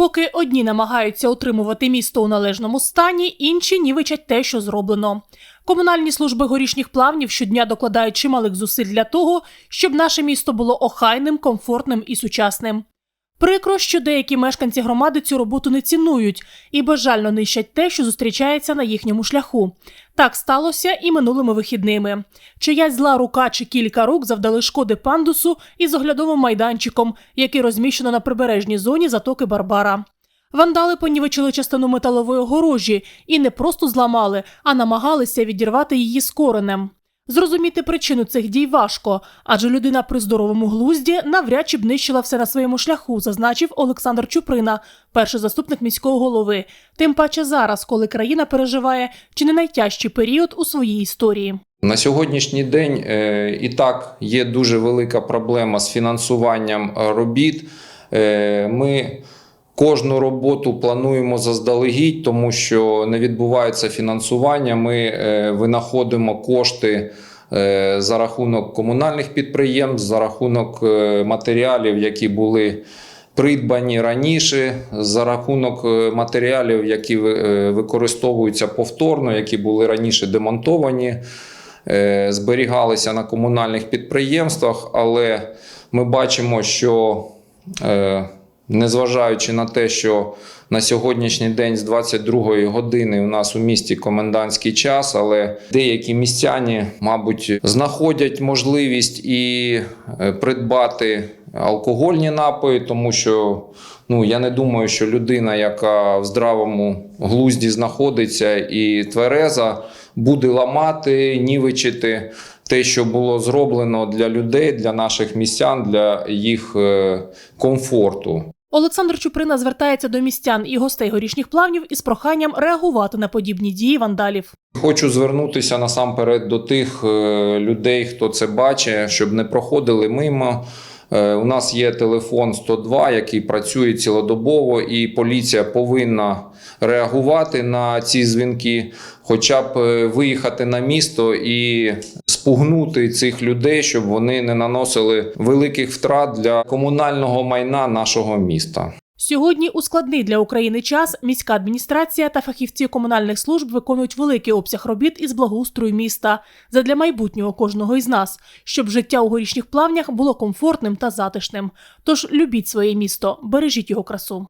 Поки одні намагаються утримувати місто у належному стані, інші нівичать те, що зроблено. Комунальні служби горішніх плавнів щодня докладають чималих зусиль для того, щоб наше місто було охайним, комфортним і сучасним. Прикро, що деякі мешканці громади цю роботу не цінують і безжально нищать те, що зустрічається на їхньому шляху. Так сталося і минулими вихідними. Чиясь зла рука чи кілька рук завдали шкоди пандусу із оглядовим майданчиком, який розміщено на прибережній зоні затоки Барбара. Вандали понівечили частину металової огорожі і не просто зламали, а намагалися відірвати її з коренем. Зрозуміти причину цих дій важко, адже людина при здоровому глузді навряд чи б нищила все на своєму шляху, зазначив Олександр Чуприна, перший заступник міського голови. Тим паче зараз, коли країна переживає чи не найтяжчий період у своїй історії. На сьогоднішній день е, і так є дуже велика проблема з фінансуванням е, робіт. Е, Ми кожну роботу плануємо заздалегідь, тому що не відбувається фінансування. Ми е, винаходимо кошти. е, За рахунок комунальних підприємств, за рахунок е, матеріалів, які були придбані раніше, за рахунок матеріалів, які використовуються повторно, які були раніше демонтовані зберігалися на комунальних підприємствах, але ми бачимо, що незважаючи на те, що на сьогоднішній день з 22 години у нас у місті комендантський час, але деякі містяні, мабуть, знаходять можливість і е, придбати алкогольні напої, тому що ну я не думаю, що людина, яка в здравому глузді знаходиться і твереза, буде ламати, нівечити те, що було зроблено для людей, для наших містян, для їх е, комфорту. Олександр Чуприна звертається до містян і гостей горішніх плавнів із проханням реагувати на подібні дії вандалів. Хочу звернутися насамперед до тих е, людей, хто це бачить, щоб не проходили мимо. Е, У нас є телефон 102, який працює цілодобово, і поліція повинна реагувати на ці дзвінки, хоча б е, виїхати на місто і спугнути цих людей, щоб вони не наносили великих втрат для комунального майна нашого міста. Сьогодні у складний для України час міська адміністрація та фахівці комунальних служб виконують великий обсяг робіт із благоустрою міста задля майбутнього кожного із нас, щоб життя у горішніх плавнях було комфортним та затишним. Тож любіть своє місто, бережіть його красу.